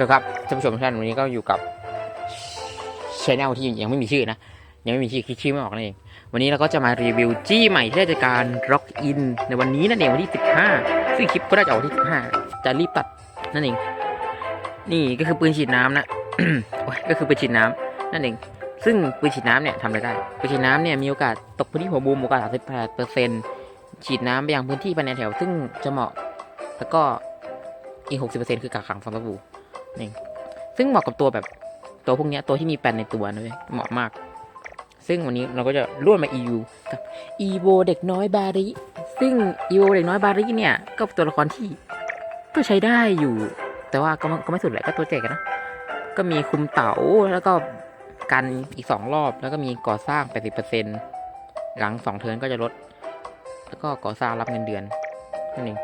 วัสดีครับท่านผู้ชมท่านวันนี้ก็อยู่กับชแนลที่ยังไม่มีชื่อนะ ยังไม่มีชื่อคิดชื่อไม่ออกนั่นเอง วันนี้เราก็จะมารีวิวจี้ใหม่ที่ได้จากการล็อกอินในวันนี้นั่นเองวันที่ 15 ซึ่งคลิปก็ได้จะออกวันที่ 15 จะรีบตัดนั่นเอง นี่ก็คือปืนฉีดน้ำนะก็คือปืนฉีดน้ำนั่นเอง ซึ่งปืนฉีดน้ำเนี่ยทำอะไรได้ปืนฉีดน้ำเนี่ยมีโอกาสตกพื้นที่หัวมุมโอกาส38เปอร์เซ็นต์ฉีดน้ำไปยังพื้นที่ภายในแถว ซึ่งจะเหมาะแล้วก็อีก 60%คือกักขังฟองสบู่ นี่ซึ่งเหมาะกับตัวแบบตัวพวกนี้ตัวที่มีแปลนในตัวนะเว้ยเหมาะมาก ซึ่งวันนี้เราก็จะร่วมมา EU กับ EVO เด็กน้อยบาริซึ่ง EVO เด็กน้อยบาริเนี่ย ก็ตัวละครที่ก็ใช้ได้อยู่ แต่ว่าก็ไม่ก็ไม่สุดแหละก็ตัวเจ๊กันนะก็มีคุมเต๋าแล้วก็กันอีกสองรอบ แล้วก็มีก่อสร้าง80%หลังสองเทิร์นก็จะลด แล้วก็ก่อสร้างรับเงินเดือนนั่นเอง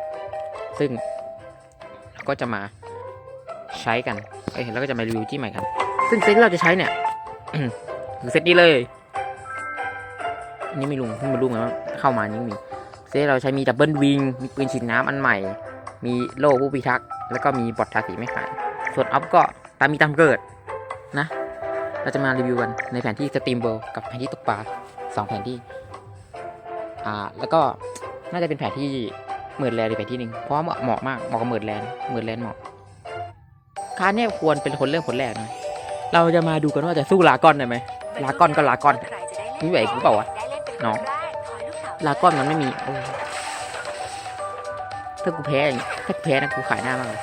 ซึ่งเราก็จะมา ใช้กัน เอ้ยแล้วก็จะมารีวิวจี้ใหม่กัน ซึ่งเซตที่เราจะใช้เนี่ยคือเซตนี้เลยอันนี้ไม่ลุงเพิ่งมาลุงนะว่าเข้ามานี่มี เซตเราใช้มีดับเบิลวิง มีปืนฉีดน้ำอันใหม่ มีโล่ผู้พิทักษ์ แล้วก็มีบอททาสีไม่ขาย ส่วนอัพก็ตามมีตามเกิดนะ เราจะมารีวิวกันในแผนที่สตรีมเบิลกับแผนที่ตกปลาสองแผนที่ อ่า แล้วก็น่าจะเป็นแผนที่เหมือนแลนด์อีกแผนที่หนึ่งเพราะว่าเหมาะเหมาะมาก เหมาะกับเหมือนแลนด์เหมือนแลนด์เหมาะ คาเนี่ยควรเป็นคนเริ่มคนแรกนะเราจะมาดูกันว่าจะสู้ลากอนได้ไหมลากอนก็ลากอนมีไหวกูเปล่าวะน้องลากอนมันไม่มีโอ้ถ้ากูแพ้อย่างถ้ากูแพ้นะกูขายหน้ามากเลย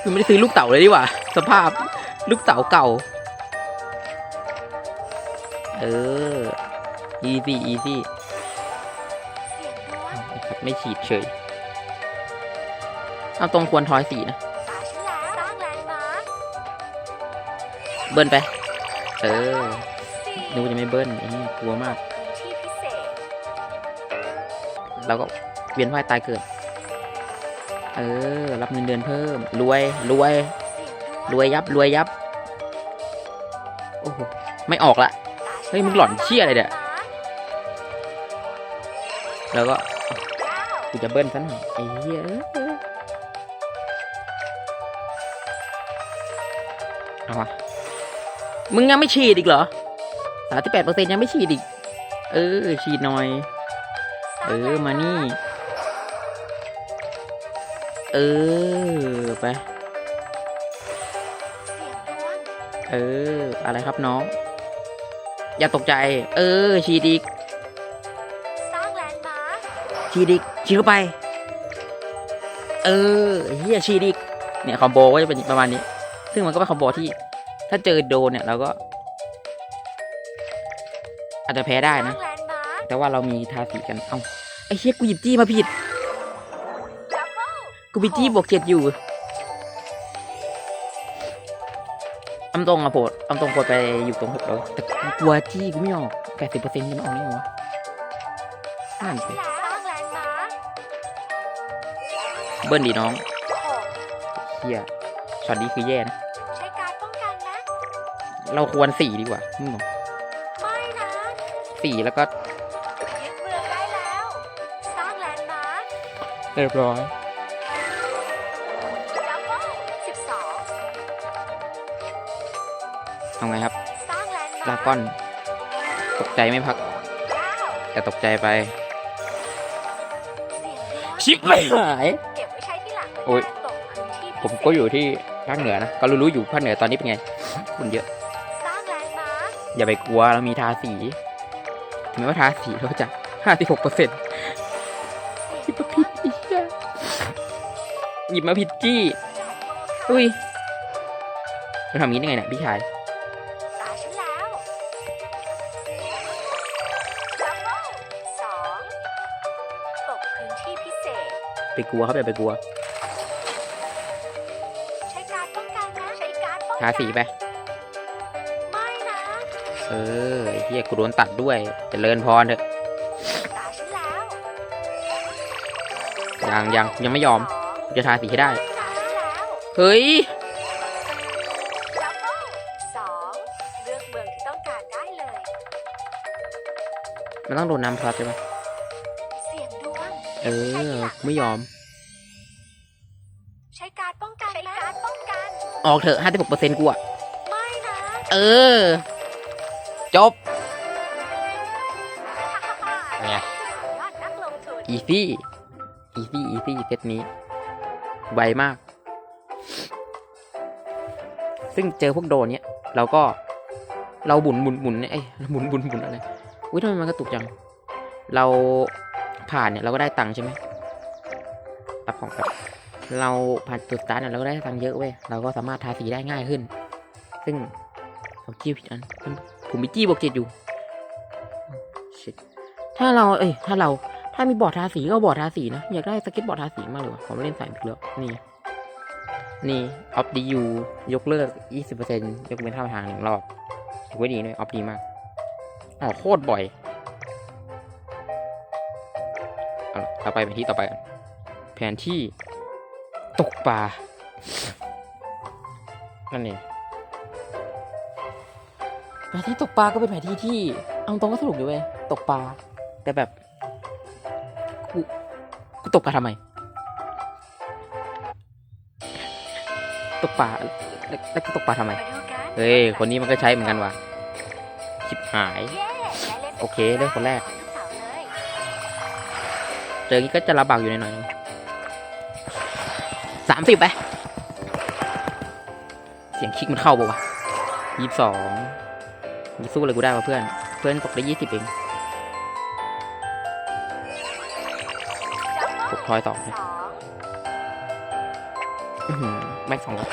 คือไม่ได้ซื้อลูกเต๋าเลยดีกว่า สภาพลูกเต๋าเก่า เออ easy easy ไม่ฉีดเฉย เอาตรงควรทอยสีนะ เบิ้ลไป เออนึกว่าจะไม่เบิ้ลไอ้นี่กลัวมากแล้วก็เวียนว่ายตายเกิด เออ รับเงินเดือนเพิ่ม รวย รวย รวยยับ รวยยับ โอ้โห ไม่ออกละ เฮ้ย มึงหล่อนเชี่ยอะไรเนี่ยแล้วก็กูจะเบิ้ลซะหน่อยไอ้เหี้ย เอ้ยเอาวะมึงยังไม่ฉีดอีกเหรอสามที่แปดเปอร์เซ็นยังไม่ฉีดอีก เออ ฉีดหน่อย เออ มานี่ เออ ไป เออ อะไรครับน้อง อย่าตกใจ เออ ฉีดอีก ฉีดอีก ฉีดเข้าไป เออเฮียฉีดอีก เนี่ยคอมโบก็จะเป็นประมาณนี้ ซึ่งมันก็เป็นคอมโบที่ ถ้าเจอโดนเนี่ยเราก็ อาจจะแพ้ได้นะ แต่ว่าเรามีทาสีกัน เอ้าไอ้เฮียกูหยิบจี้มาผิด กูมีจี้บวกเจ็ดอยู่อำตรงอะโปรดอำตรงโปรดไปอยู่ตรงหกแล้วแต่กูกลัวจี้กูไม่ออกแปดสิบเปอร์เซ็นต์มันออกนี่หรอวะนั่นสิเบิ้ลดีน้องเฮีย ช็อตนี้คือแย่นะ ใช้การป้องกันนะ เราควรสี่ดีกว่ามึงบอกไม่นะสี่แล้วก็ยึดเมืองได้แล้ว สร้างแลนด์มาร์คเรียบร้อย ดับเบิลสิบสองเอาไงครับ สร้างแลนด์มาลาร์คก้อน ตกใจไม่พัก เก้าแต่ตกใจไป เสียงดวงชิบไม่หาย เก็บไว้ใช้ที่หลังโอ้ยตกพื้นที่พิเศษผมก็อยู่ที่ ภาคเหนือนะก็รู้ๆอยู่ภาคเหนือตอนนี้เป็นไงฝุ่นเยอะสร้างแลนด์มาร์คอย่าไปกลัวเรามีทาสีถึงแม้ว่าทาสีเราจะห้าสิบหกเปอร์เซ็นต์หยิบมาผิดอีกอะหยิบมาผิดจี้ อุ้ยเราทำอย่างนี้ได้ไงเนี่ยพี่ชายตาฉันแล้วดับเบิลสองตกพื้นที่พิเศษไปกลัวเขาไปไปกลัว ใช้การป้องทากันสีไป ไม่นะเออไอ้เฮียกูโดนตัดด้วยเจริญพรเถอะตาฉันแล้วยังยังยังไม่ยอมสองกูจะทาสีให้ได้ ตาฉันแล้วเฮ้ยดับเบิลสองเลือกเมืองที่ต้องการได้เลย มันต้องโดนน้ำพลัดใช่ไหมเสียงดวงเออกูไม่ยอม ออกเถอะห้าสิบหกเปอร์เซ็นต์กูอะไม่นะเออ จบไงยอดนักลงทุนอีซี่อีซี่อีซี่เซตนี้ ไวมาก ซึ่งเจอพวกโดนเนี้ย เราก็เราบุนบุนบุนเนี่ยเอ้ยหมุนบุนบุนอะไรอุ้ยทำไมมันกระตุกจัง เราผ่านเนี่ยเราก็ได้ตังค์ใช่ไหมรับของแบบ เราผ่านจุดสตาร์ทเนี่ยเราก็ได้ตังเยอะเว้ย เราก็สามารถทาสีได้ง่ายขึ้น ซึ่งผมจี้ผิดอัน ผมมีจี้บวกเจ็ดอยู่ Shit ถ้าเรา เอ้ย ถ้าเรา ถ้ามีบอร์ดทาสีก็บอร์ดทาสีนะ อยากได้สเก็ตบอร์ดทาสีมากเลยว่ะผมเล่นสายบิ๊กแล้วนี่ นี่ออฟดียูยกเลิก 20%ยกเว้นท่าทางหนึ่งรอบถือว่าดีด้วยออฟดีมากอ๋อโคตรบ่อยเอาละเราไปแผนที่ต่อไปกันแผนที่ ตกปลา นั่นเองแผนที่ตกปลาก็เป็นแผนที่ที่เอาตรงก็สนุกอยู่เว้ยตกปลา แต่แบบกูกูตกปลาทำไม ตกปลาแล้วแล้วกูตกปลาทำไม เฮ้ย คนนี้มันก็ใช้เหมือนกันว่ะชิบหายเย้ได้ล่นโอเคได้คนแรก เจอนี้ก็จะลำบากอยู่หน่อย สามสิบไป เสียงคลิกมันเข้าปะวะยี่สิบสองจะสู้อะไรกูได้วะเพื่อน เพื่อนตกได้ยี่สิบเองกดทอยสองสองอื้อหือแม็กสองร้อย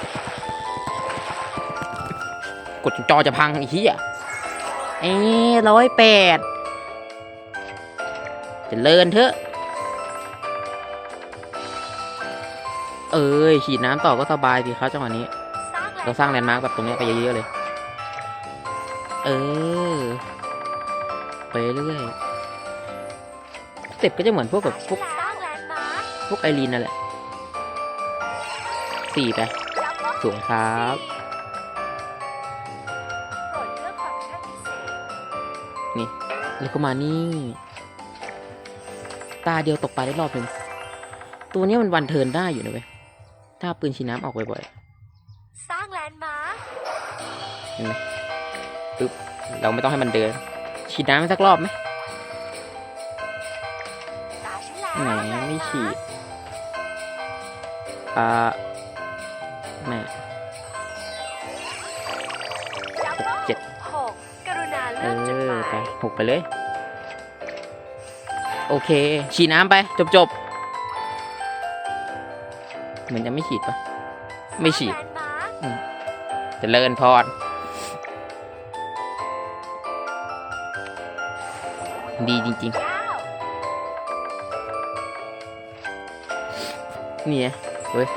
กดจนจอจะพังไอ้เหี้ยเอ้ร้อยแปดจะเลินเถอะ เอ้ยฉีดน้ำต่อก็สบายดีครับจังหวะนี้ เราสร้างแลนด์มาร์กแบบตรงนี้ไปเยอะๆเลย เออ ไปเรื่อยสเต็ปก็จะเหมือนพวกแบบพวกพวกไอรีนนั่นแหละสี่ไปสวยครับนพิเศษแล้วก็มานี่ ตาเดียวตกปลาได้รอบหนึ่งตัวนี้มันวันเทินได้อยู่นะเว้ย ถ้าปืนชีน้ำออกบ่อยสร้างแลนด์มาร์คๆเห็นไหมปึ๊บ เราไม่ต้องให้มันเดิน ฉีดน้ำสักรอบไหมตาฉันแล้วแหมไม่ฉีด อ่าแหม่จัมโบ้เจ็ดหกกรุณาเอเลือกจุดหอมายไปหกไปเลย โอเค ฉีดน้ำไป จบจบๆ เหมือนจะไม่ฉีดปะไม่ฉีดสร้างแลนด์มาร์คเจะเลิญพรดีจริงเก้าๆนี่ไงเฮ้ย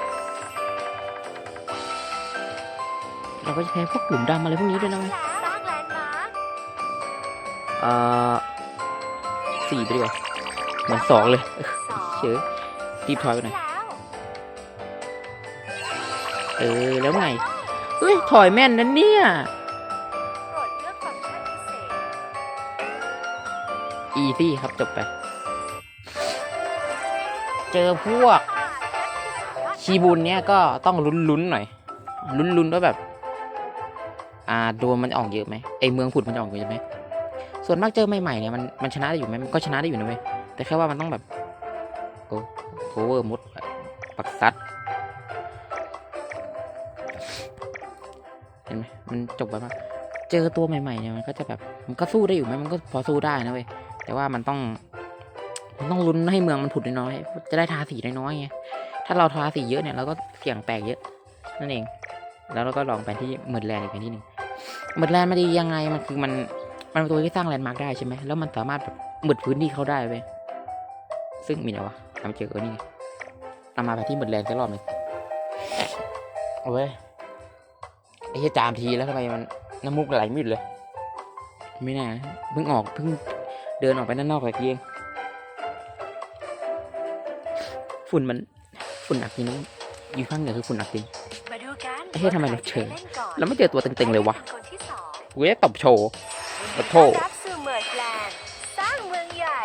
เราก็จะแพ้พวกกลุ่มดำอะไรพวกนี้ด้วยนะเว้ยสร้างแลนด์มาร์คเอ่อสี่ไปดีกว่าเหมือนสองเลยสองเฉยรีบถอยไปหน่อยแล้ว เออ แล้วไงเฮ้ย ถอยแม่นนั้นเนี่ย โปรดเลือกฟังก์ชันพิเศษ อีซี่ครับจบไป เจอพวกชีบุนเนี่ยก็ต้องลุ้นๆหน่อย ลุ้นๆว่าแบบ อ่าโดนมันออกเยอะไหมไอเมืองผุดมันจะออกเยอะไหมส่วนมากเจอใหม่ๆเนี่ยมันมันชนะได้อยู่ไหมมันก็ชนะได้อยู่นะเว้ยแต่แค่ว่ามันต้องแบบโอ้โคเวอร์มดปักซัด เห็นไหมมันจบแบบว่าเจอตัวใหม่ๆเนี่ยมันก็จะแบบมันก็สู้ได้อยู่ไหมมันก็พอสู้ได้นะเว้ยแต่ว่ามันต้องมันต้องลุ้นให้เมืองมันผุดน้อยๆจะได้ทาสีน้อยๆไงถ้าเราทาสีเยอะเนี่ยเราก็เสี่ยงแตกเยอะนั่นเอง แล้วเราก็ลองไปที่เมิร์ดแลนด์อีกที่หนึ่งเมิร์ดแลนด์มันดียังไงมันคือมันมันเป็นตัวที่สร้างแลนด์มาร์กได้ใช่ไหมแล้วมันสามารถแบบหมดพื้นที่เขาได้เว้ยซึ่งมีอะไรวะทำเจอเออนี่ไงเอามาไปที่เมิดแลนด์สักรอบหนึ่งเอาเว้ย ไอ้เหี้ยจามทีแล้วทำไมมันน้ำมูกไหลมิดเลย ไม่แน่นะเพิ่งออกเพิ่งเดินออกไปด้านนอกเลยเองฝุ่นมันฝุ่นหนักจริงนะอยู่ข้างเหนือคือฝุ่นหนักจริงมาดูกันเอ๊ะทำไมเราเฉยล่นก่อนแล้วไม่เจอตัวตึงๆเลยวะคนที่สองกูจะตบโชว์ขอโทษรับสู่เมิร์ดแลนด์สร้างเมืองใหญ่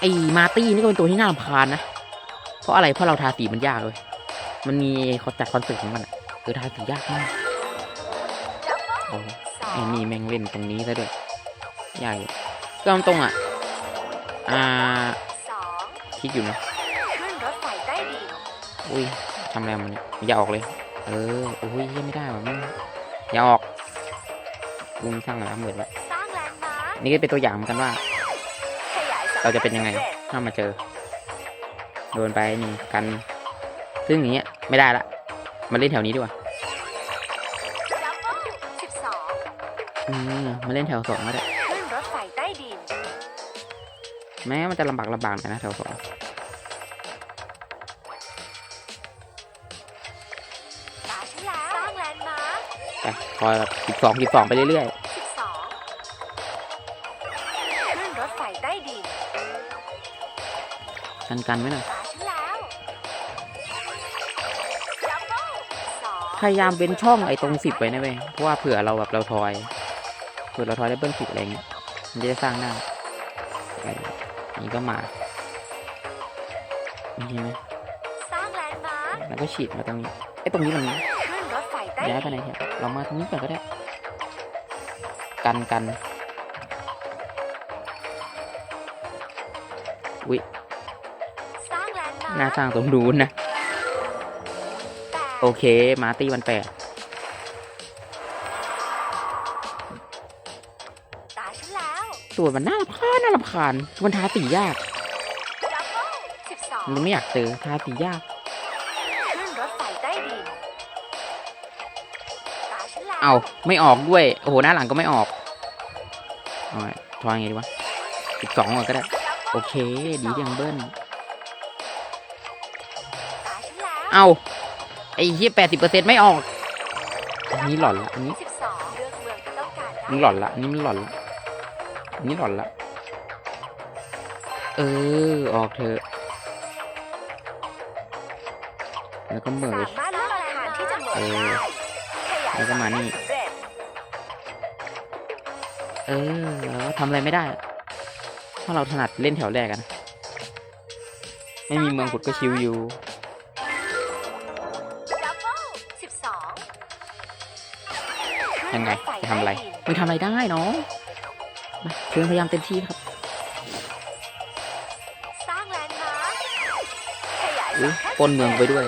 ไอ้มาร์ตี้นี่ก็เป็นตัวที่น่ารำคาญนะ เพราะอะไรเพราะเราทาสีมันยากเลย มันมีเขาจัดคอนเสิร์ตของมันอะ เออทายสียากมากโอ้ไอ้นี่แม่งเล่นตรงนี้ซะด้วยยากอยู่ก็ตรงอะ อ่าสองคิดอยู่นะอุ้ยทำอะไรมันอย่าออกเลย เออโอ้ยยังไม่ได้ว่ะมึงอย่าออกมึงสร้างอะไรเหมือนไว้สร้างแลนด์มาร์คนี่ก็เป็นตัวอย่างเหมือนกันว่า เราจะเป็นยังไงสำร็จถ้ามาเจอ โดนไปนี่กัน ซึ่งอย่างเงี้ยไม่ได้ละมาเล่นแถวนี้ดีกว่า มมาเล่นแถวสองก็ได้ขึ้นรถไฟใต้ดิน แม้มันจะลำบากลำบากหน่อยนะแถวสองตาฉันแล้วสร้างแลนด์มาร์คไปคอยแบบสิบสองสิบสองไปเรื่อยสิบสองขึ้นรถไฟใต้ดินๆกันกันไว้หน่อยตาฉันแล้วดับเบิลสองพยายามเป็นช่องไอ้ตรงสิบไว้นะเว้ยเพราะว่าเผื่อเราแบบเราทอย เผื่อเราทอยได้เบิ้ลสิบอะไรเงี้ยมันจะได้สร้างได้ไอ้นี่ก็มานี่ใช่ไหมสร้างแลนด์มาร์คแล้วก็ฉีดมาตรงนี้ไอ้ตรงนี้มันขึ้นรถไฟใต้ย้ายไปดินไหนเนี่ยเรามาตรงนี้ก่อนก็ได้ กันกันอุ้ยสร้างแลนด์มาร์คน่าสร้างตรงนู้นนะแปดโอเค มาตีวันแปด แล้วตัวมันน่ารำคาญน่ารำคาญมันทาสียากดับเบิลสิบสองมันไม่อยากเจอทาสียากขึ้นรถไฟใต้ดินตาฉันแล้วเอาไม่ออกด้วย โอ้โห หน้าหลังก็ไม่ออกเอาไงทอยไงดีวะอีกสองก่อนก็ได้ โอเค ดีเดียงเบิ้ลตาฉันแล้วเอาไอ้เหี้ยแปดสิบเปอร์เซ็นต์ไม่ออก อันนี้หล่อนละ อันนี้สิบสองเลือกเมืองที่ต้องการได้มันหล่อนละ อันนี้มันหล่อนละอั นนี้หล่อนละ เออ ออกเถอะ แล้วก็เหมยสามารถเลือกอาหารที่จะเหมือนเออได้ขยายแล้วก็มานี่ สำเร็จเออแล้วก็ทำอะไรไม่ได้ถ้าเราถนัดเล่นแถวแรกอะนะไม่มีเมืองขุดก็ชิวอยู่ ดับเบิลสิบสองยังไงจะทำอะไร มึงทำอะไรได้เนาะ มาเชิญพยายามเต็มที่ครับสร้างแลนด์มาร์คขยายอุ้ยสำร็จปล้นเมืองไปด้วย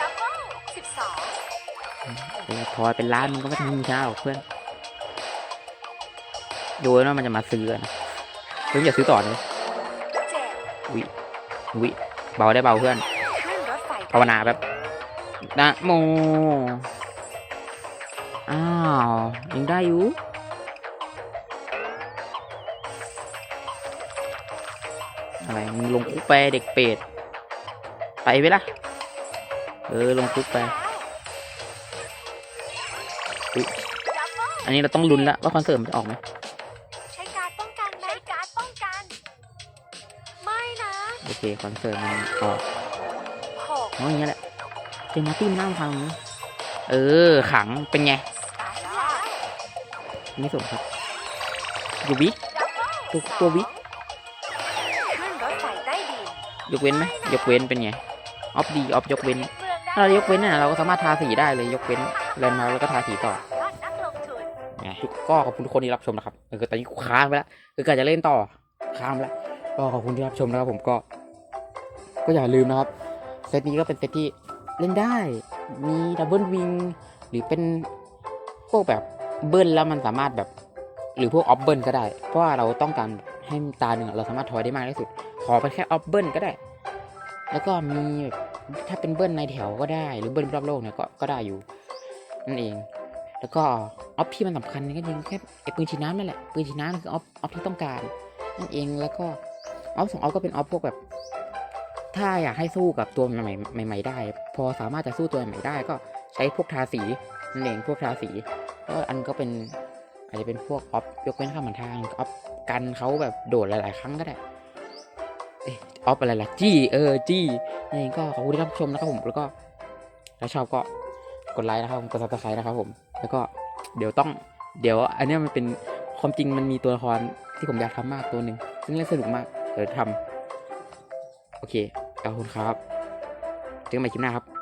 ดับเบิลสิบสองเออทอยเป็นล้านมันก็ไม่ทำให้มึงช้าหรอกเพื่อนดูไว้ว่ามันจะมาซื้ออะนะเพิ่งอย่าซื้อต่อเลยเจ็ดวิวิเบาได้เบาเพื่อนขึ้นรถไฟภาวนาแบบนะโมอ้าวยังได้อยู่ อะไรมึงลงคุกไปเด็กเป็ดไปไปละเออลงคุกไปอุ๊ยดับเบิลอันนี้เราต้องลุ้นละว่าคอนเสิร์ตมันจะออกไหมใช้การดป้องกันไหมใช้การดป้องกัน ไม่นะโอเคคอนเสิร์ตมันออกหกเพราะอย่างเงี้ยแหละเจมส์มาร์ตี้มันน่าฟังนี้เออขังเป็นไงตาฉันแล้วไม่สนครับยูวิดับเบิลตัวสองตัววิ ยกเว้นไหมยกเว้นเป็นไงออฟดีออฟยกเว้นถ้าเรายกเว้นน่ะเราก็สามารถทาสีได้เลยยกเว้นแลนด์มาร์คแล้วก็ทาสีต่อนักลงทุนไงก็ขอบคุณทุกคนที่รับชมนะครับเออตอนนี้ค้างไปแล้วคือกะจะเล่นต่อค้างไปแล้วก็ขอบคุณที่รับชมนะครับผมก็ ก็อย่าลืมนะครับเซตนี้ก็เป็นเซตที่เล่นได้ มีดับเบิลวิงหรือเป็นพวกแบบเบิ้ลแล้วมันสามารถแบบ หรือพวกออฟเบิลก็ได้ เพราะว่าเราต้องการให้ตาหนึ่งเราสามารถทอยได้มากที่สุด ขอไปแค่ออฟเบิลก็ได้ แล้วก็มีถ้าเป็นเบิ้ลในแถวก็ได้ หรือเบิ้ลรอบโลกเนี่ยก็ก็ได้อยู่นั่นเอง แล้วก็ออฟที่มันสำคัญก็ยังแค่ไอปืนฉีดน้ำนั่นแหละปืนฉีดน้ำคือออฟออฟที่ต้องการนั่นเองแล้วก็ออฟสองออฟก็เป็นออฟพวกแบบ ถ้าอยากให้สู้กับตัวใหม่ใหม่ได้ พอสามารถจะสู้ตัวใหม่ได้ก็ใช้พวกทาสีนั่นเองพวกทาสีก็อันก็เป็นอาจจะเป็นพวกออฟยกเว้นข้ามหนทางออฟกันเขาแบบโดดหลาย ๆ ครั้งก็ได้ เอออฟอะไรล่ะจี้เออจี้นี่นเองก็ขอบคุณที่รับชมนะครับผมแล้วก็ถ้าชอบก็กดไลค์นะครับผมกดซับสไครต์นะครับผมแล้วก็เดี๋ยวต้องเดี๋ยวอันนี้มันเป็นความจริงมันมีตัวละครที่ผมอยากทำมากตัวหนึ่งซึ่งเล่นสนุกมากเดี๋ยวทำโอเคขอบคุณครับเจอกันใหม่คลิปหน้าครับ